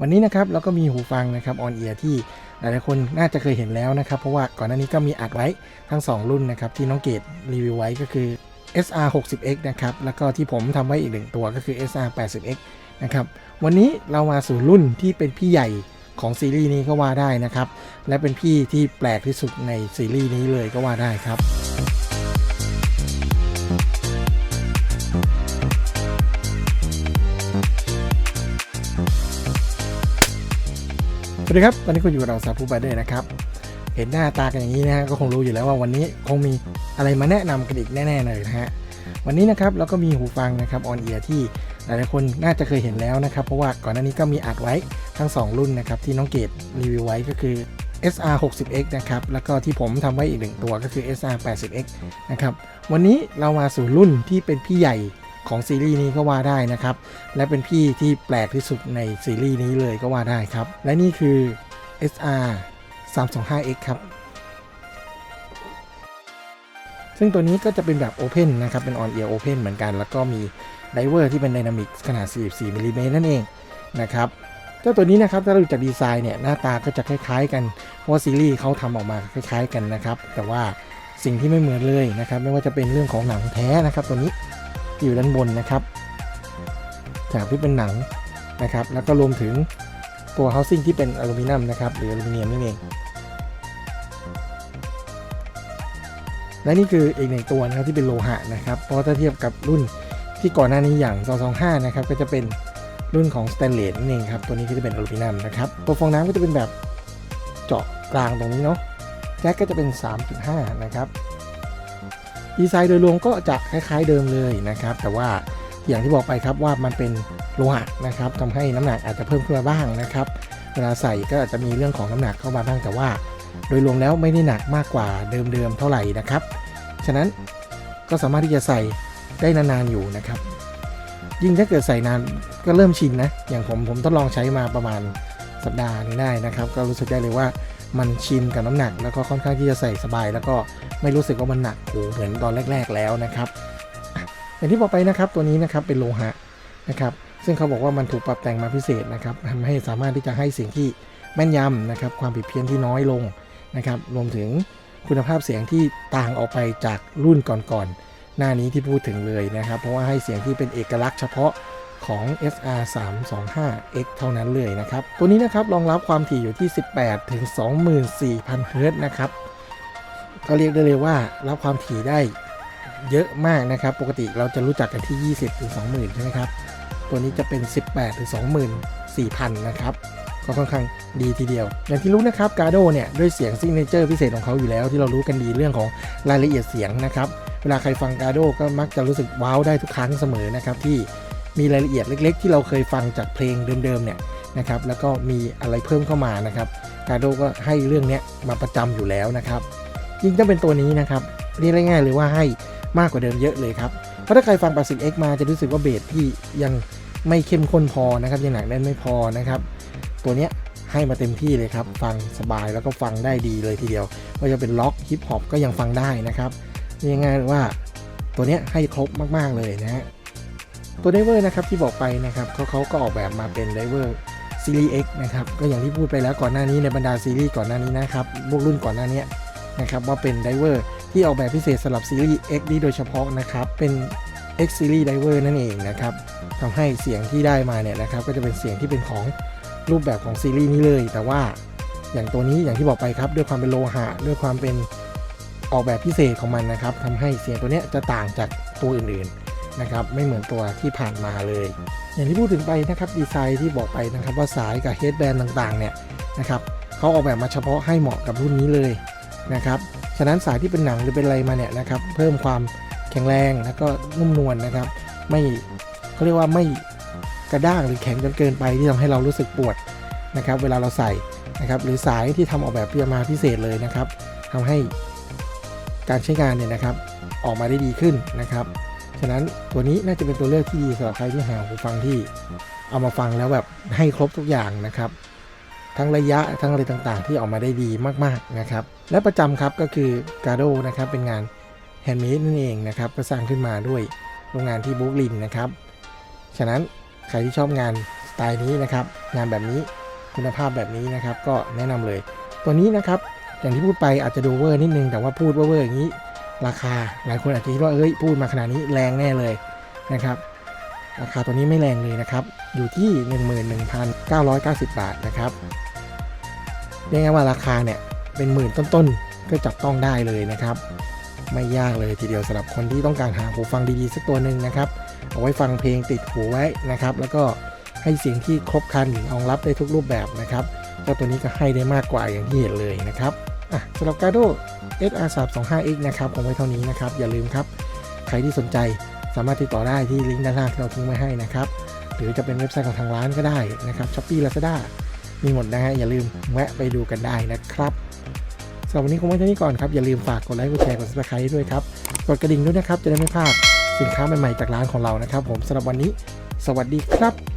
วันนี้นะครับเราก็มีหูฟังนะครับออนเอียที่หลายๆคนน่าจะเคยเห็นแล้วนะครับ เพราะว่าก่อนหน้านี้ก็มีอัดไว้ทั้ง 2 รุ่นนะครับที่น้องเกดรีวิวไว้ก็คือ SR 60X นะครับแล้วก็ที่ผมทำไว้อีกหนึ่งตัวก็คือ SR 80X นะครับวันนี้เรามาสู่รุ่นที่เป็นพี่ใหญ่ของซีรีส์นี้ก็ว่าได้นะครับ และเป็นพี่ที่แปลกที่สุดในซีรีส์นี้เลยก็ว่าได้ครับ สวัสดีครับ วันนี้คุณอยู่กับเราสาภูบาเดอร์นะครับ เห็นหน้าตากันอย่างนี้นะฮะก็คงรู้อยู่แล้วว่าวันนี้คงมีอะไรมาแนะนำกันอีกแน่ๆเลยนะฮะ วันนี้นะครับเราก็มีหูฟังนะครับออนเอียที่หลายๆคนน่าจะเคยเห็นแล้วนะครับ เพราะว่าก่อนหน้านี้ก็มีอัดไว้ทั้ง 2 รุ่นนะครับที่น้องเกดรีวิวไว้ก็คือ SR 60X นะครับ แล้วก็ที่ผมทำไว้อีกหนึ่งตัวก็คือ SR 80X นะครับ วันนี้เรามาสู่รุ่นที่เป็นพี่ใหญ่ ของซีรีส์นี้ก็ว่าได้นะครับ และเป็นพี่ที่แปลกที่สุดในซีรีส์นี้เลยก็ว่าได้ครับ และนี่คือ SR 325X ครับ ซึ่งตัวนี้ก็จะเป็นแบบ Open นะครับ เป็น On Ear Open เหมือนกัน แล้วก็มีไดเวอร์ที่เป็น Dynamic ขนาด 44มิลลิเมตรนั่นเองนะครับเจ้าตัวนี้นะครับถ้าเราดูจากดีไซน์เนี่ย หน้าตาก็จะคล้ายๆกัน เพราะว่าซีรีส์เขาทำออกมาคล้ายๆกันนะครับ แต่ว่าสิ่งที่ไม่เหมือนเลยนะครับ ไม่ว่าจะเป็นเรื่องของหนังแท้นะครับตัวนี้ อยู่ด้านบนนะครับฉากที่เป็นหนังนะครับ แล้วก็รวมถึงตัว housing ที่เป็นอลูมิเนียมนะครับหรืออลูมิเนียมนั่นเองและนี่คืออีกหนึ่งตัวนะครับที่เป็นโลหะนะครับเพราะถ้าเทียบกับรุ่นที่ก่อนหน้านี้อย่าง225นะครับก็จะเป็นรุ่นของสแตนเลสนั่นเองครับตัวนี้ก็จะเป็นอลูมิเนียมนะครับตัวฟองน้ำก็จะเป็นแบบเจาะกลางตรงนี้เนาะแจ็คก็จะเป็น 3.5 นะครับ ดีไซน์โดยรวมก็จะคล้ายๆเดิมเลยนะครับ แต่ว่าอย่างที่บอกไปครับว่ามันเป็นโลหะนะครับทำให้น้ำหนักอาจจะเพิ่มขึ้นมาบ้างนะครับ เวลาใส่ก็อาจจะมีเรื่องของน้ำหนักเข้ามาบ้างแต่ว่า โดยรวมแล้วไม่ได้หนักมากกว่าเดิมๆเท่าไหร่นะครับ ฉะนั้นก็สามารถที่จะใส่ได้นานๆอยู่นะครับ ยิ่งถ้าเกิดใส่นานก็เริ่มชินนะ อย่างผมผมทดลองใช้มาประมาณสัปดาห์นึงได้นะครับ ก็รู้สึกได้เลยว่า มันชินกับน้ำหนัก แล้วก็ค่อนข้างที่จะใส่สบาย แล้วก็ไม่รู้สึกว่ามันหนักโหเหมือนตอนแรก ๆแล้วนะครับอะอย่างที่บอกไปนะครับตัวนี้นะครับเป็นโลหะนะครับซึ่งเขาบอกว่ามันถูกปรับแต่งมาพิเศษนะครับทำให้สามารถที่จะให้เสียงที่แม่นยำนะครับความผิดเพี้ยนที่น้อยลงนะครับรวมถึงคุณภาพเสียงที่ต่างออกไปจากรุ่นก่อนๆหน้านี้ที่พูดถึงเลยนะครับ เพราะว่าให้เสียงที่เป็นเอกลักษณ์เฉพาะ ของ SR 325X เท่านั้นเลยนะครับ ตัวนี้นะครับรองรับความถี่อยู่ที่ 18 ถึง 24,000 เฮิรตซ์นะครับ ก็เรียกได้เลยว่ารับความถี่ได้เยอะมากนะครับ ปกติเราจะรู้จักกันที่ 20 ถึง 20,000 ใช่ไหมครับ ตัวนี้จะเป็น 18 ถึง 24,000 นะครับก็ค่อนข้างดีทีเดียว อย่างที่รู้นะครับกาโดเนี่ย ด้วยเสียงซิงเนเจอร์พิเศษของเขาอยู่แล้ว ที่เรารู้กันดีเรื่องของรายละเอียดเสียงนะครับ เวลาใครฟังกาโดก็มักจะรู้สึกว้าวได้ทุกครั้งเสมอนะครับที่ มีรายละเอียดเล็ก ๆ ที่เราเคยฟังจากเพลงเดิมๆเนี่ยนะครับแล้วก็มีอะไรเพิ่มเข้ามานะครับกาโดก็ให้เรื่องเนี้ยมาประจำอยู่แล้วนะครับยิ่งถ้าเป็นตัวนี้นะครับเรียกง่ายๆเลยว่าให้มากกว่าเดิมเยอะเลยครับเพราะถ้าใครฟัง 80X มาจะรู้สึกว่าเบสที่ยังไม่เข้มข้นพอนะครับยังหนักแน่นไม่พอนะครับ ตัวเนี้ยให้มาเต็มที่เลยครับ ฟังสบายแล้วก็ฟังได้ดีเลยทีเดียวว่าจะเป็นล็อกฮิปฮอปก็ยังฟังได้นะครับเรียกง่ายๆว่าตัวเนี้ยให้ครบมากๆเลยนะฮะ ตัวไดเวอร์นะครับที่บอกไปนะครับเขาเขาก็ออกแบบมาเป็นไดเวอร์ซีรีส์ X นะครับก็อย่างที่พูดไปแล้วก่อนหน้านี้ในบรรดาซีรีส์ก่อนหน้านี้นะครับพวกรุ่นก่อนหน้านี้นะครับว่าเป็นไดเวอร์ที่ออกแบบพิเศษสำหรับซีรีส์ X นี้โดยเฉพาะนะครับเป็น X Series Diver นั่นเองนะครับทำให้เสียงที่ได้มาเนี่ยนะครับก็จะเป็นเสียงที่เป็นของรูปแบบของซีรีส์นี้เลย แต่ว่าอย่างตัวนี้อย่างที่บอกไปครับด้วยความเป็นโลหะด้วยความเป็นออกแบบพิเศษของมันนะครับทำให้เสียงตัวเนี้ยจะต่างจากตัวอื่นๆ นะครับไม่เหมือนตัวที่ผ่านมาเลย อย่างที่พูดถึงไปนะครับดีไซน์ที่บอกไปนะครับว่าสายกับเฮดแบนต่างๆเนี่ยนะครับเขาออกแบบมาเฉพาะให้เหมาะกับรุ่นนี้เลยนะครับฉะนั้นสายที่เป็นหนังหรือเป็นอะไรมาเนี่ยนะครับเพิ่มความแข็งแรงแล้วก็นุ่มนวลนะครับ ไม่เขาเรียกว่าไม่กระด้างหรือแข็งจนเกินไปที่ทำให้เรารู้สึกปวดนะครับเวลาเราใส่นะครับหรือสายที่ทำออกแบบมาพิเศษเลยนะครับทำให้การใช้งานเนี่ยนะครับออกมาได้ดีขึ้นนะครับ ฉะนั้นตัวนี้น่าจะเป็นตัวเลือกที่ดีสำหรับใครที่หาหูฟังที่เอามาฟังแล้วแบบให้ครบทุกอย่างนะครับ ทั้งระยะทั้งอะไรต่างๆ ที่ออกมาได้ดีมากๆนะครับ และประจำครับก็คือกาโดนะครับเป็นงานแฮนด์เมดนั่นเองนะครับก็สร้างขึ้นมาด้วยโรงงานที่บรุกลินนะครับฉะนั้นใครที่ชอบงานสไตล์นี้นะครับ งานแบบนี้คุณภาพแบบนี้นะครับ ก็แนะนำเลย ตัวนี้นะครับอย่างที่พูดไปอาจจะดูเวอร์นิดนึงแต่ว่าพูดเวอร์ๆอย่างนี้ ราคาหลายคนอาจจะคิดว่าเอ้ยพูดมาขนาดนี้แรงแน่เลยนะครับราคาตัวนี้ไม่แรงเลยนะครับ อยู่ที่ 11,990 บาทนะครับเรียกง่ายๆว่าราคาเนี่ยเป็นหมื่นต้นๆ ก็จับต้องได้เลยนะครับ ไม่ยากเลยทีเดียวสำหรับคนที่ต้องการหาหูฟังดีๆ สักตัวหนึ่งนะครับ เอาไว้ฟังเพลงติดหูไว้นะครับ แล้วก็ให้เสียงที่ครบครันรองรับได้ทุกรูปแบบนะครับเจ้าตัวนี้ก็ให้ได้มากกว่าอย่างที่เห็นเลยนะครับ อะสำหรับ Gado SR 3 2 5 X นะครับผมไว้เท่านี้นะครับ อย่าลืมครับ ใครที่สนใจสามารถติดต่อได้ที่ลิงก์ด้านล่างที่เราทิ้งไว้ให้นะครับ หรือจะเป็นเว็บไซต์ของทางร้านก็ได้นะครับช้อปปี้ลาซาด้ามีหมดนะฮะอย่าลืมแวะไปดูกันได้นะครับสำหรับวันนี้คงไว้เท่านี้ก่อนครับ อย่าลืมฝากกดไลค์กดแชร์กด subscribe ด้วยครับกดกระดิ่งด้วยนะครับจะได้ไม่พลาดสินค้าใหม่ๆจากร้านของเรานะครับ ผมสำหรับวันนี้ สวัสดีครับ